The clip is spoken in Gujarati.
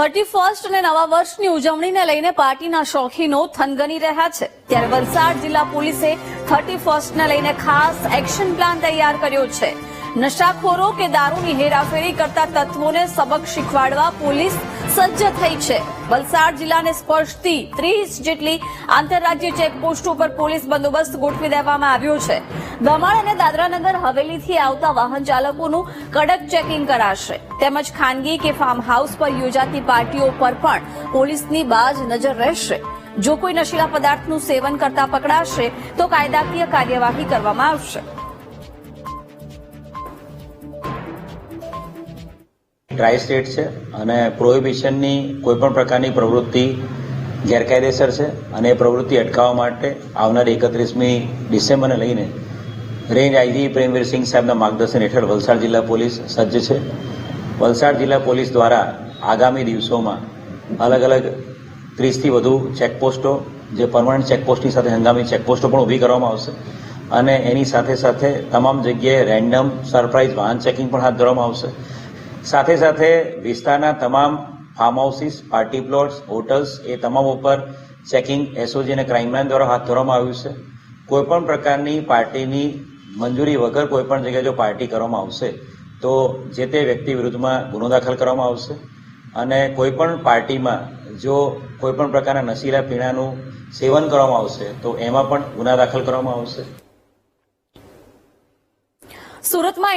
થર્ટી ફર્સ્ટ અને નવા વર્ષની ઉજવણીને લઈને પાર્ટીના શોખીનો થનગની રહ્યા છે. ત્યારે વલસાડ જિલ્લા પોલીસે થર્ટી ફર્સ્ટને લઈને ખાસ એક્શન પ્લાન તૈયાર કર્યો છે. નશાખોરો કે દારૂની હેરાફેરી કરતા તત્વોને સબક શીખવાડવા પોલીસ સજ્જ થઈ છે. વલસાડ જિલ્લાને સ્પર્શતી ત્રીસ જેટલી આંતરરાજ્ય ચેકપોસ્ટ ઉપર પોલીસ બંદોબસ્ત ગોઠવી દેવામાં આવ્યો છે. દમણ અને દાદરાનગર હવેલીથી આવતા વાહન ચાલકોનું કડક ચેકિંગ કરાશે. તેમજ ખાનગી કે ફાર્મ હાઉસ પર યોજાતી પાર્ટીઓ પર પણ પોલીસની બાજ નજર રહેશે. જો કોઈ નશીલા પદાર્થનું સેવન કરતા પકડાશે, તો કાયદાકીય કાર્યવાહી કરવામાં આવશે. ટ્રાય સ્ટેટ છે અને પ્રોહિબિશનની કોઈ પણ પ્રકારની પ્રવૃત્તિ ગેરકાયદેસર છે અને એ પ્રવૃત્તિ અટકાવવા માટે આવનારી એકત્રીસમી ડિસેમ્બરને લઈને રેન્જ આઈજી પ્રેમવીર સિંહ સાહેબના માર્ગદર્શન હેઠળ વલસાડ જિલ્લા પોલીસ સજ્જ છે. વલસાડ જિલ્લા પોલીસ દ્વારા આગામી દિવસોમાં અલગ અલગ ત્રીસથી વધુ ચેકપોસ્ટો, જે પરમાનન્ટ ચેકપોસ્ટની સાથે હંગામી ચેકપોસ્ટો પણ ઊભી કરવામાં આવશે. અને એની સાથે સાથે તમામ જગ્યાએ રેન્ડમ સરપ્રાઇઝ વાહન ચેકિંગ પણ હાથ ધરવામાં આવશે. સાથે સાથે વિસ્તારના તમામ farm houses party plots, hotels એ તમામ ઉપર ચેકિંગ એસઓજી અને ક્રાઇમ બ્રાન્ચ દ્વારા હાથ ધરવામાં આવ્યું છે. કોઈપણ પ્રકારની પાર્ટીની મંજૂરી વગર કોઈ પણ જગ્યાએ જો પાર્ટી કરવામાં આવશે, તો જે તે વ્યક્તિ વિરુદ્ધમાં ગુનો દાખલ કરવામાં આવશે અને કોઈ પણ પાર્ટીમાં જો કોઈ પણ પ્રકારના નશીલા પીણાનું સેવન કરવામાં આવશે, તો એમાં પણ ગુના દાખલ કરવામાં આવશે. સુરતમાં